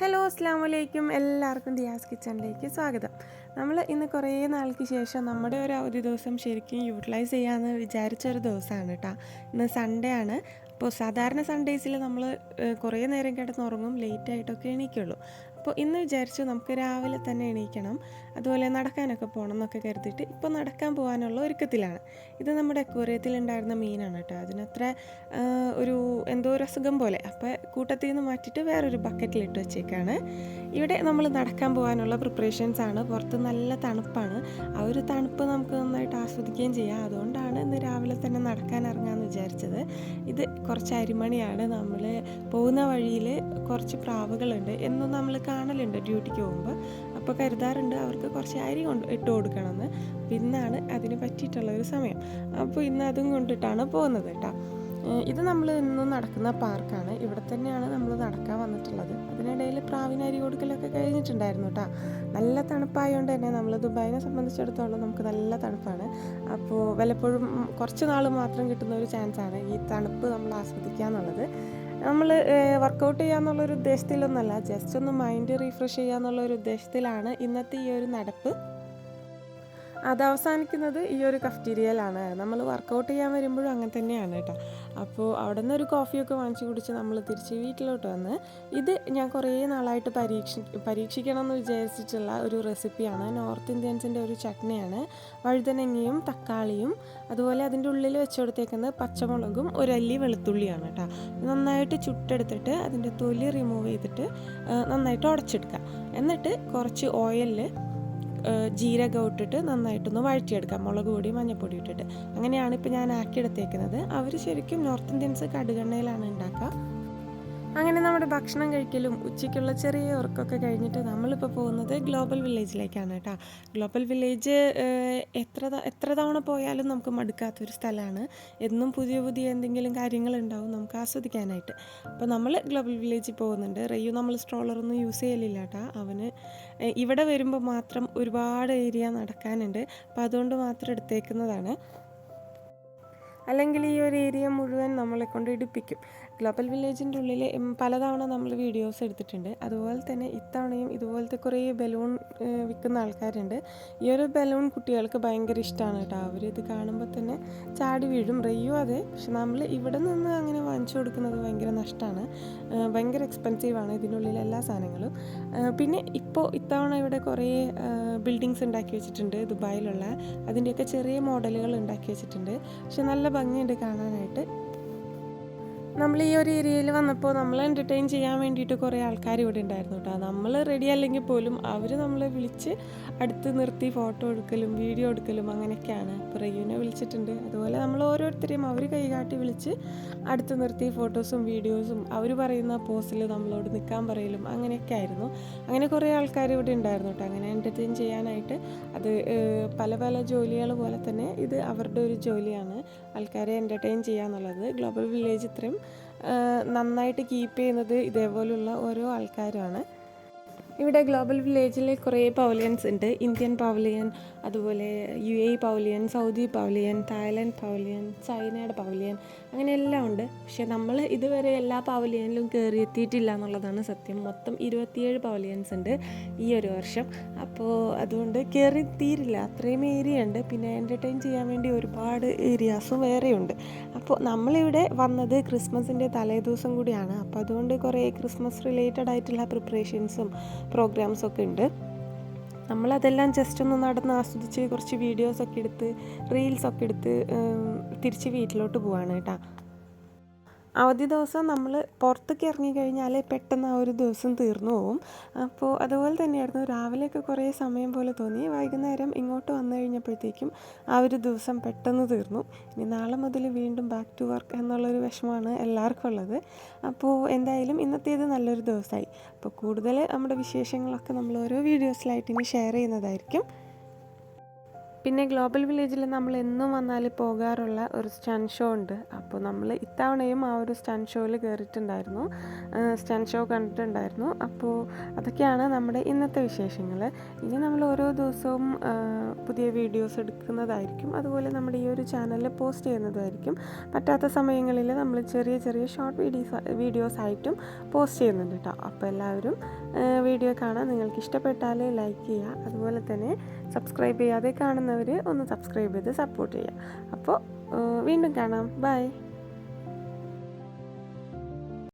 Hello അസ്സാം വലൈക്കും എല്ലാവർക്കും ദിയാസ് കിച്ചണിലേക്ക് സ്വാഗതം. നമ്മൾ ഇന്ന് കുറേ നാൾക്ക് ശേഷം നമ്മുടെ ഒരു അവധി ദിവസം ശരിക്കും യൂട്ടിലൈസ് ചെയ്യാമെന്ന് വിചാരിച്ച ഒരു ദിവസമാണ് കേട്ടോ ഇന്ന് സൺഡേ ആണ്. അപ്പോൾ സാധാരണ സൺഡേസിൽ നമ്മൾ കുറേ നേരം കിടന്നുറങ്ങും ലേറ്റ് ആയിട്ടൊക്കെ എണീക്കുള്ളൂ. അപ്പോൾ ഇന്ന് വിചാരിച്ചു നമുക്ക് രാവിലെ തന്നെ എണീക്കണം. അതുപോലെ നടക്കാനൊക്കെ പോകണം എന്നൊക്കെ കരുതിയിട്ട് ഇപ്പോൾ നടക്കാൻ പോകാനുള്ള ഒരുക്കത്തിലാണ്. ഇത് നമ്മുടെ അക്വേറിയത്തിൽ ഉണ്ടായിരുന്ന മീനാണ് കേട്ടോ. അതിനത്ര ഒരു എന്തോ ഒരു അസുഖം പോലെ. അപ്പോൾ കൂട്ടത്തിൽ നിന്ന് മാറ്റിയിട്ട് വേറൊരു ബക്കറ്റിലിട്ട് വെച്ചേക്കാണ്. ഇവിടെ നമ്മൾ നടക്കാൻ പോകാനുള്ള പ്രിപ്പറേഷൻസ് ആണ്. പുറത്ത് നല്ല തണുപ്പാണ്. ആ ഒരു തണുപ്പ് നമുക്ക് നന്നായിട്ട് ആസ്വദിക്കുകയും ചെയ്യാം. അതുകൊണ്ടാണ് ഇന്ന് രാവിലെ തന്നെ നടക്കാൻ ഇറങ്ങാമെന്ന് വിചാരിച്ചത്. ഇത് കുറച്ച് അരിമണിയാണ്. നമ്മൾ പോകുന്ന വഴിയിൽ കുറച്ച് പ്രാവുകളുണ്ട്. എന്നും നമ്മൾ കാണലുണ്ട് ഡ്യൂട്ടിക്ക് പോകുമ്പോൾ അപ്പോൾ കരുതാറുണ്ട് അവർക്ക് കുറച്ച് അരി കൊണ്ട് ഇട്ട് കൊടുക്കണമെന്ന്. പിന്നാണ് അതിന് പറ്റിയിട്ടുള്ള ഒരു സമയം. അപ്പോൾ ഇന്ന് അതും കൊണ്ടിട്ടാണ് പോകുന്നത് കേട്ടോ ഇത് നമ്മൾ ഇന്നും നടക്കുന്ന പാർക്കാണ്. ഇവിടെ തന്നെയാണ് നമ്മൾ നടക്കാൻ വന്നിട്ടുള്ളത്. അതിനിടയിൽ പ്രാവിന് അരി കൊടുക്കലൊക്കെ കഴിഞ്ഞിട്ടുണ്ടായിരുന്നു കേട്ടോ നല്ല തണുപ്പായതുകൊണ്ട് തന്നെ നമ്മൾ ദുബായിനെ സംബന്ധിച്ചിടത്തോളം നമുക്ക് നല്ല തണുപ്പാണ്. അപ്പോൾ വല്ലപ്പോഴും കുറച്ച് നാൾ മാത്രം കിട്ടുന്ന ഒരു ചാൻസാണ് ഈ തണുപ്പ് നമ്മൾ ആസ്വദിക്കുക എന്നുള്ളത് നമ്മൾ വർക്കൗട്ട് ചെയ്യാന്നുള്ളൊരു ഉദ്ദേശത്തിലൊന്നല്ല. ജസ്റ്റ് ഒന്ന് മൈൻഡ് റീഫ്രഷ് ചെയ്യാന്നുള്ള ഒരു ഉദ്ദേശത്തിലാണ് ഇന്നത്തെ ഈ ഒരു നടപ്പ്. അത് അവസാനിക്കുന്നത് ഈ ഒരു കഫ്റ്റീരിയയിലാണ്. നമ്മൾ വർക്കൗട്ട് ചെയ്യാൻ വരുമ്പോഴും അങ്ങനെ തന്നെയാണ് കേട്ടോ. അപ്പോൾ അവിടെ നിന്ന് ഒരു കോഫിയൊക്കെ വാങ്ങിച്ചു കുടിച്ച് നമ്മൾ തിരിച്ച് വീട്ടിലോട്ട് വന്ന് ഇത് ഞാൻ കുറേ നാളായിട്ട് പരീക്ഷി പരീക്ഷിക്കണം എന്ന് വിചാരിച്ചിട്ടുള്ള ഒരു റെസിപ്പിയാണ് നോർത്ത് ഇന്ത്യൻസിന്റെ ഒരു ചട്നിയാണ്. വഴുതനങ്ങയും തക്കാളിയും അതുപോലെ അതിന്റെ ഉള്ളിൽ വെച്ച് കൊടുത്തേക്കുന്നത് പച്ചമുളകും ഒരു അല്ലി വെളുത്തുള്ളിയാണ് കേട്ടോ. നന്നായിട്ട് ചുട്ടെടുത്തിട്ട് അതിന്റെ തൊലി റിമൂവ് ചെയ്തിട്ട് നന്നായിട്ട് ഉടച്ചെടുക്കുക. എന്നിട്ട് കുറച്ച് ഓയിലിൽ ജീരകം ഇട്ടിട്ട് നന്നായിട്ടൊന്ന് വഴറ്റിയെടുക്കാം. മുളക് പൊടി മഞ്ഞൾപ്പൊടി ഇട്ടിട്ട്. അങ്ങനെയാണ് ഇപ്പോൾ ഞാൻ ആക്കിയെടുത്തേക്കുന്നത്. അവർ ശരിക്കും നോർത്ത് ഇന്ത്യൻസ് കടുകെണ്ണയിലാണ് ഉണ്ടാക്കുക. അങ്ങനെ നമ്മുടെ ഭക്ഷണം കഴിക്കലും ഉച്ചയ്ക്കുള്ള ചെറിയ ഉറക്കമൊക്കെ കഴിഞ്ഞിട്ട് നമ്മളിപ്പോൾ പോകുന്നത് ഗ്ലോബൽ വില്ലേജിലേക്കാണ് കേട്ടോ. ഗ്ലോബൽ വില്ലേജ് എത്ര എത്ര തവണ പോയാലും നമുക്ക് മടുക്കാത്തൊരു സ്ഥലമാണ്. എന്നും പുതിയ പുതിയ എന്തെങ്കിലും കാര്യങ്ങളുണ്ടാവും നമുക്ക് ആസ്വദിക്കാനായിട്ട്. അപ്പോൾ നമ്മൾ ഗ്ലോബൽ വില്ലേജിൽ പോകുന്നുണ്ട്. റെയ്യു നമ്മൾ സ്ട്രോളറൊന്നും യൂസ് ചെയ്യലില്ല കേട്ടോ. അവന് ഇവിടെ വരുമ്പോൾ മാത്രം ഒരുപാട് ഏരിയ നടക്കാനുണ്ട്. അപ്പോൾ അതുകൊണ്ട് മാത്രം എടുത്തേക്കുന്നതാണ്. അല്ലെങ്കിൽ ഈ ഒരു ഏരിയ മുഴുവൻ നമ്മളെ കൊണ്ട് ഇടിപ്പിക്കും. ഗ്ലോബൽ വില്ലേജിന്റെ ഉള്ളിൽ പലതവണ നമ്മൾ വീഡിയോസ് എടുത്തിട്ടുണ്ട്. അതുപോലെ തന്നെ ഇത്തവണയും ഇതുപോലത്തെ കുറേ ബലൂൺ വിൽക്കുന്ന ആൾക്കാരുണ്ട്. ഈ ഒരു ബലൂൺ കുട്ടികൾക്ക് ഭയങ്കര ഇഷ്ടമാണ് കേട്ടോ. അവർ ഇത് കാണുമ്പോൾ തന്നെ ചാടി വീഴും. റെയ്യും അതെ. പക്ഷെ നമ്മൾ ഇവിടെ നിന്ന് അങ്ങനെ വാങ്ങിച്ചു കൊടുക്കുന്നത് ഭയങ്കര നഷ്ടമാണ് ഭയങ്കര എക്സ്പെൻസീവാണ് ഇതിനുള്ളിൽ എല്ലാ സാധനങ്ങളും. പിന്നെ ഇപ്പോൾ ഇത്തവണ ഇവിടെ കുറേ ബിൽഡിങ്സ് ഉണ്ടാക്കി വെച്ചിട്ടുണ്ട് ദുബായിലുള്ള. അതിന്റെയൊക്കെ ചെറിയ മോഡലുകൾ ഉണ്ടാക്കി വെച്ചിട്ടുണ്ട്. പക്ഷെ നല്ല ഭംഗിയുണ്ട് കാണാനായിട്ട്. നമ്മൾ ഈ ഒരു ഏരിയയിൽ വന്നപ്പോൾ നമ്മൾ എന്റർടൈൻ ചെയ്യാൻ വേണ്ടിയിട്ട് കുറേ ആൾക്കാർ ഇവിടെ ഉണ്ടായിരുന്നു കേട്ടോ. നമ്മൾ റെഡി അല്ലെങ്കിൽ പോലും അവർ നമ്മളെ വിളിച്ച് അടുത്ത് നിർത്തി ഫോട്ടോ എടുക്കലും വീഡിയോ എടുക്കലും അങ്ങനെയൊക്കെയാണ്. ഇപ്പോൾ വിളിച്ചിട്ടുണ്ട്. അതുപോലെ നമ്മൾ ഓരോരുത്തരെയും അവർ കൈകാട്ടി വിളിച്ച് അടുത്ത് നിർത്തി ഫോട്ടോസും വീഡിയോസും അവർ പറയുന്ന പോസിൽ നമ്മളോട് നിൽക്കാൻ പറയലും അങ്ങനെയൊക്കെ ആയിരുന്നു. അങ്ങനെ കുറേ ആൾക്കാർ ഇവിടെ ഉണ്ടായിരുന്നു കേട്ടോ. അങ്ങനെ എന്റർടൈൻ ചെയ്യാനായിട്ട് അത് പല പല ജോലികൾ പോലെ തന്നെ ഇത് അവരുടെ ഒരു ജോലിയാണ്. ആൾക്കാരെ എന്റർടൈൻ ചെയ്യുക എന്നുള്ളത് ഗ്ലോബൽ വില്ലേജ് ഇത്രയും നന്നായിട്ട് കീപ്പ് ചെയ്യുന്നത് ഇതേപോലുള്ള ഓരോ ആൾക്കാരുമാണ്. ഇവിടെ ഗ്ലോബൽ വില്ലേജിൽ കുറേ പവലിയൻസ് ഉണ്ട്. ഇന്ത്യൻ പവലിയൻ അതുപോലെ U A pavilion Saudi pavilion Thailand pavilion ചൈനയുടെ പവലിയൻ അങ്ങനെ എല്ലാം ഉണ്ട്. പക്ഷെ നമ്മൾ ഇതുവരെ എല്ലാ പവലിയനിലും കയറി എത്തിയിട്ടില്ല എന്നുള്ളതാണ് സത്യം. മൊത്തം ഇരുപത്തിയേഴ് പവലിയൻസ് ഉണ്ട് ഈ ഒരു വർഷം. അപ്പോൾ അതുകൊണ്ട് കയറി തീരില്ല. അത്രയും ഏരിയ ഉണ്ട്. പിന്നെ എന്റർടൈൻ ചെയ്യാൻ വേണ്ടി ഒരുപാട് ഏരിയാസും വേറെയുണ്ട് അപ്പോൾ നമ്മളിവിടെ വന്നത് ക്രിസ്മസിന്റെ തലേദിവസം കൂടിയാണ്. അപ്പോൾ അതുകൊണ്ട് കുറേ ക്രിസ്മസ് റിലേറ്റഡ് ആയിട്ടുള്ള പ്രിപ്പറേഷൻസും പ്രോഗ്രാംസും ഒക്കെ ഉണ്ട്. നമ്മളതെല്ലാം ജസ്റ്റ് ഒന്ന് നടന്ന് ആസ്വദിച്ച് കുറച്ച് വീഡിയോസൊക്കെ എടുത്ത് റീൽസൊക്കെ എടുത്ത് തിരിച്ച് വീട്ടിലോട്ട് പോവാണ് കേട്ടോ. അവധി ദിവസം നമ്മൾ പുറത്തേക്ക് ഇറങ്ങിക്കഴിഞ്ഞാൽ പെട്ടെന്ന് ആ ഒരു ദിവസം തീർന്നു പോകും അപ്പോൾ അതുപോലെ തന്നെയായിരുന്നു രാവിലെയൊക്കെ കുറേ സമയം പോലെ തോന്നി. വൈകുന്നേരം ഇങ്ങോട്ട് വന്നു കഴിഞ്ഞപ്പോഴത്തേക്കും ആ ഒരു ദിവസം പെട്ടെന്ന് തീർന്നു. ഇനി നാളെ മുതൽ വീണ്ടും ബാക്ക് ടു വർക്ക് എന്നുള്ളൊരു വിഷമമാണ് എല്ലാവർക്കും ഉള്ളത്. അപ്പോൾ എന്തായാലും ഇന്നത്തേത് നല്ലൊരു ദിവസമായി. അപ്പോൾ കൂടുതൽ നമ്മുടെ വിശേഷങ്ങളൊക്കെ നമ്മൾ ഓരോ വീഡിയോസിലായിട്ട് ഇനി ഷെയർ ചെയ്യുന്നതായിരിക്കും. പിന്നെ ഗ്ലോബൽ വില്ലേജിൽ നമ്മൾ എന്നും വന്നാൽ പോകാറുള്ള ഒരു സ്റ്റൺ ഷോ ഉണ്ട്. അപ്പോൾ നമ്മൾ ഇത്തവണയും ആ ഒരു സ്റ്റൺ ഷോയിൽ കയറിയിട്ടുണ്ടായിരുന്നു. സ്റ്റൺ ഷോ കണ്ടിട്ടുണ്ടായിരുന്നു. അപ്പോൾ അതൊക്കെയാണ് നമ്മുടെ ഇന്നത്തെ വിശേഷങ്ങൾ. ഇനി നമ്മൾ ഓരോ ദിവസവും പുതിയ വീഡിയോസ് എടുക്കുന്നതായിരിക്കും. അതുപോലെ നമ്മുടെ ഈ ഒരു ചാനലിൽ പോസ്റ്റ് ചെയ്യുന്നതായിരിക്കും. പറ്റാത്ത സമയങ്ങളിൽ നമ്മൾ ചെറിയ ചെറിയ ഷോർട്ട് വീഡിയോസ് വീഡിയോസ് ആയിട്ടും പോസ്റ്റ് ചെയ്യുന്നുണ്ട് കേട്ടോ. അപ്പോൾ എല്ലാവരും വീഡിയോ കാണാൻ നിങ്ങൾക്ക് ഇഷ്ടപ്പെട്ടാൽ ലൈക്ക് ചെയ്യുക. അതുപോലെ തന്നെ സബ്സ്ക്രൈബ് ചെയ്യാതെ കാണുന്നവർ ഒന്ന് സബ്സ്ക്രൈബ് ചെയ്ത് സപ്പോർട്ട് ചെയ്യുക. അപ്പോൾ വീണ്ടും കാണാം. ബൈ.